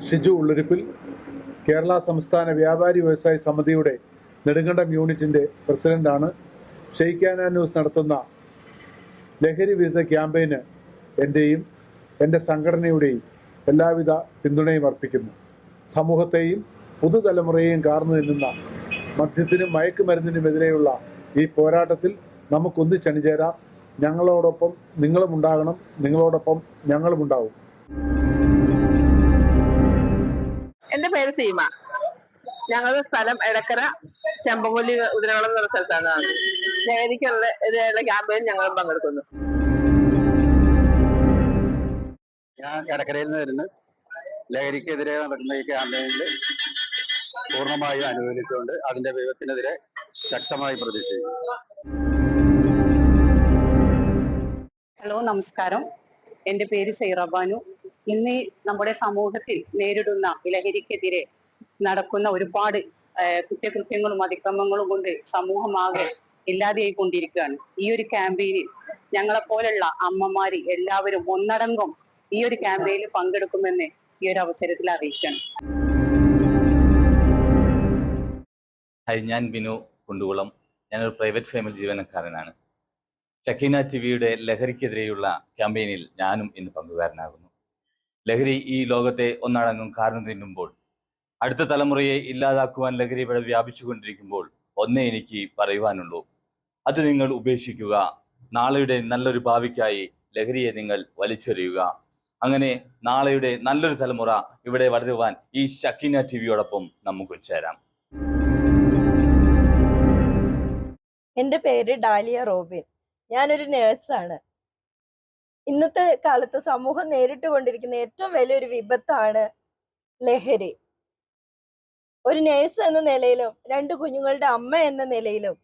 ഷിജു ഉള്ളുരിപ്പിൽ കേരള സംസ്ഥാന വ്യാപാരി വ്യവസായ സമിതിയുടെ നെടുങ്കണ്ടം യൂണിറ്റിന്റെ പ്രസിഡന്റാണ്. ഷെയ്ഖാന ന്യൂസ് നടത്തുന്ന ലഹരി വിരുദ്ധ ക്യാമ്പയിന് എന്റെയും എന്റെ സംഘടനയുടെയും എല്ലാവിധ പിന്തുണയും അർപ്പിക്കുന്നു. സമൂഹത്തെയും പുതുതലമുറയെയും കാർന്നു നിന്നുന്ന മദ്യത്തിനും മയക്കുമരുന്നിനുമെതിരെയുള്ള ഈ പോരാട്ടത്തിൽ നമുക്കൊന്നിച്ചണിചേരാം ഞങ്ങളോടൊപ്പം നിങ്ങളും ഉണ്ടാകണം. നിങ്ങളോടൊപ്പം ഞങ്ങളും ഉണ്ടാവും. എന്റെ പേര് സീമ. ഞങ്ങളുടെ സ്ഥലം എടക്കര ചെമ്പകൊല്ലി ഉദരവളം എന്ന സ്ഥലത്താണ്. ലഹരിക്കുള്ള ഇതിനുള്ള ക്യാമ്പയിൻ ഞങ്ങളും പങ്കെടുക്കുന്നു. ഞാൻ എടക്കരയിൽ നിന്ന് വരുന്നു. ലഹരിക്കെതിരെ നടക്കുന്ന ഈ ക്യാമ്പയിനിൽ പൂർണമായും അനുകൂലിച്ചുകൊണ്ട് അതിന്റെ വിപത്തിനെതിരെ ശക്തമായി പ്രതിഷേധിക്കും ഹലോ നമസ്കാരം. എന്റെ പേര് സൈറബാനു ഇന്ന് നമ്മുടെ സമൂഹത്തിൽ നേരിടുന്ന ഇലഹരിക്കെതിരെ നടക്കുന്ന ഒരുപാട് കുറ്റകൃത്യങ്ങളും അതിക്രമങ്ങളും കൊണ്ട് സമൂഹമാകെ ഇല്ലാതെയായി കൊണ്ടിരിക്കുകയാണ് ഈ ഒരു ക്യാമ്പയിനിൽ ഞങ്ങളെപ്പോലുള്ള അമ്മമാര് എല്ലാവരും ഒന്നടങ്കം ഈ ഒരു ക്യാമ്പയിനിൽ പങ്കെടുക്കുമെന്ന് ഈ ഒരു അവസരത്തിൽ അറിയിക്കണം ഹൈ ഞാൻ ബിനു കുണ്ടുകുളം. ഞാനൊരു പ്രൈവറ്റ് ഫേമിൽ ജീവനക്കാരനാണ്. ഷക്കീന ടി വിയുടെ ലഹരിക്കെതിരെയുള്ള ക്യാമ്പയിനിൽ ഞാനും ഇന്ന് പങ്കുകാരനാകുന്നു. ലഹരി ഈ ലോകത്തെ ഒന്നടങ്കം കാരണം തിന്നുമ്പോൾ അടുത്ത തലമുറയെ ഇല്ലാതാക്കുവാൻ ലഹരി ഇവിടെ വ്യാപിച്ചുകൊണ്ടിരിക്കുമ്പോൾ ഒന്നേ എനിക്ക് പറയുവാനുള്ളൂ. അത് നിങ്ങൾ ഉപേക്ഷിക്കുക. നാളെയുടെ നല്ലൊരു ഭാവിക്കായി ലഹരിയെ നിങ്ങൾ വലിച്ചെറിയുക. അങ്ങനെ നാളെയുടെ നല്ലൊരു തലമുറ ഇവിടെ വളരുവാൻ ഈ ഷക്കീന ടി വിയോടൊപ്പം നമുക്ക് ചേരാം. എന്റെ പേര് ഡാലിയ റോബിൻ. ഞാനൊരു നേഴ്സാണ്. ഇന്നത്തെ കാലത്ത് സമൂഹം നേരിട്ട് കൊണ്ടിരിക്കുന്ന ഏറ്റവും വലിയൊരു വിപത്താണ് ലഹരി. ഒരു നേഴ്സ് എന്ന നിലയിലും രണ്ട് കുഞ്ഞുങ്ങളുടെ അമ്മ എന്ന നിലയിലും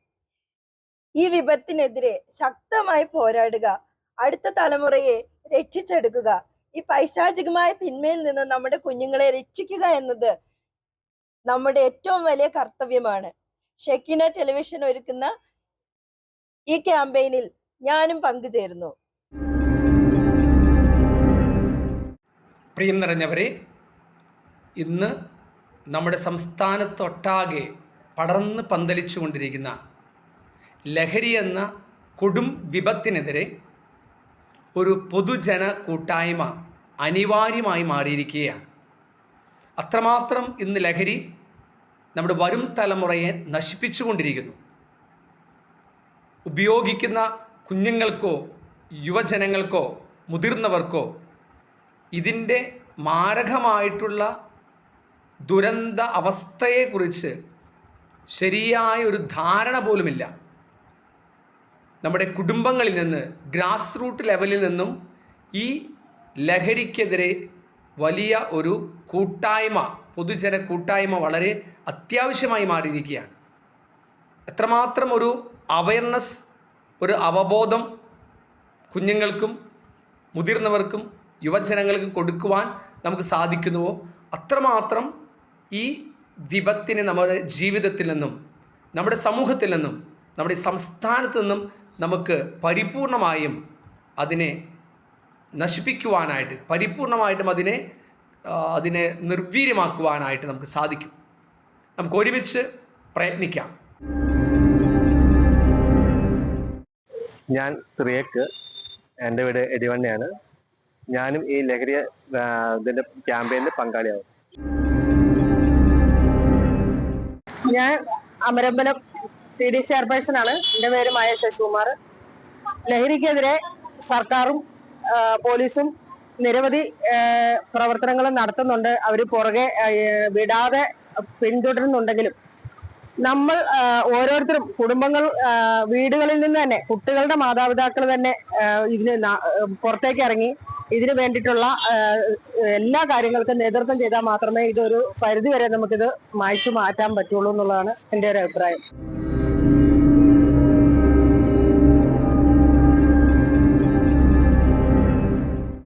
ഈ വിപത്തിനെതിരെ ശക്തമായി പോരാടുക അടുത്ത തലമുറയെ രക്ഷിച്ചെടുക്കുക ഈ പൈശാചികമായ തിന്മയിൽ നിന്ന് നമ്മുടെ കുഞ്ഞുങ്ങളെ രക്ഷിക്കുക എന്നത് നമ്മുടെ ഏറ്റവും വലിയ കർത്തവ്യമാണ്. ഷെക്കിന ടെലിവിഷൻ ഒരുക്കുന്ന ഈ ക്യാമ്പയിനിൽ ഞാനും പങ്കുചേരുന്നു. പ്രിയം നിറഞ്ഞവരെ ഇന്ന് നമ്മുടെ സംസ്ഥാനത്തൊട്ടാകെ പടർന്ന് പന്തലിച്ചു കൊണ്ടിരിക്കുന്ന ലഹരി എന്ന കൊടും വിപത്തിനെതിരെ ഒരു പൊതുജന കൂട്ടായ്മ അനിവാര്യമായി മാറിയിരിക്കുകയാണ്. അത്രമാത്രം ഇന്ന് ലഹരി നമ്മുടെ വരും തലമുറയെ നശിപ്പിച്ചുകൊണ്ടിരിക്കുന്നു. ഉപയോഗിക്കുന്ന കുഞ്ഞുങ്ങൾക്കോ യുവജനങ്ങൾക്കോ മുതിർന്നവർക്കോ ഇതിന്റെ മാരകമായിട്ടുള്ള ദുരന്ത അവസ്ഥയെക്കുറിച്ച് ശരിയായ ഒരു ധാരണ പോലുമില്ല. നമ്മുടെ കുടുംബങ്ങളിൽ നിന്ന് ഗ്രാസ് റൂട്ട് ലെവലിൽ നിന്നും ഈ ലഹരിക്കെതിരെ വലിയ ഒരു കൂട്ടായ്മ പൊതുജന കൂട്ടായ്മ വളരെ അത്യാവശ്യമായി മാറിയിരിക്കുകയാണ്. എത്രമാത്രം ഒരു അവയർനെസ് ഒരു അവബോധം കുഞ്ഞുങ്ങൾക്കും മുതിർന്നവർക്കും യുവജനങ്ങൾക്കും കൊടുക്കുവാൻ നമുക്ക് സാധിക്കുന്നുവോ? അത്രമാത്രം ഈ വിപത്തിനെ നമ്മുടെ ജീവിതത്തിൽ നിന്നും നമ്മുടെ സമൂഹത്തിൽ നിന്നും നമ്മുടെ സംസ്ഥാനത്ത് നിന്നും നമുക്ക് പരിപൂർണമായും അതിനെ നശിപ്പിക്കുവാനായിട്ട് പരിപൂർണമായിട്ടും അതിനെ അതിനെ നിർവീര്യമാക്കുവാനായിട്ട് നമുക്ക് സാധിക്കും. നമുക്ക് ഒരുമിച്ച് പ്രയത്നിക്കാം. ഞാൻ റിയക്ക് എന്റെ വീട് എടിവണ്ണയാണ്. ഞാനും ഈ ലഹരി ഇതിന്റെ ക്യാമ്പയിനിൽ പങ്കാളിയാവും. ഞാൻ അമരമ്പലം സി ഡി ചെയർപേഴ്സൺ ആണ്. എന്റെ പേര് മായ ശശികുമാർ. ലഹരിക്കെതിരെ സർക്കാരും പോലീസും നിരവധി പ്രവർത്തനങ്ങൾ നടത്തുന്നുണ്ട്. അവർ പുറകെ വിടാതെ പിന്തുടരുന്നുണ്ടെങ്കിലും നമ്മൾ ഓരോരുത്തരും കുടുംബങ്ങൾ വീടുകളിൽ നിന്ന് തന്നെ കുട്ടികളുടെ മാതാപിതാക്കൾ തന്നെ ഇതിന് പുറത്തേക്ക് ഇറങ്ങി ഇതിനു വേണ്ടിയിട്ടുള്ള എല്ലാ കാര്യങ്ങൾക്കും നേതൃത്വം ചെയ്താൽ മാത്രമേ ഇതൊരു പരിധി വരെ നമുക്കിത് മായ്ച്ചു മാറ്റാൻ പറ്റുള്ളൂ എന്നുള്ളതാണ് എന്റെ ഒരു അഭിപ്രായം.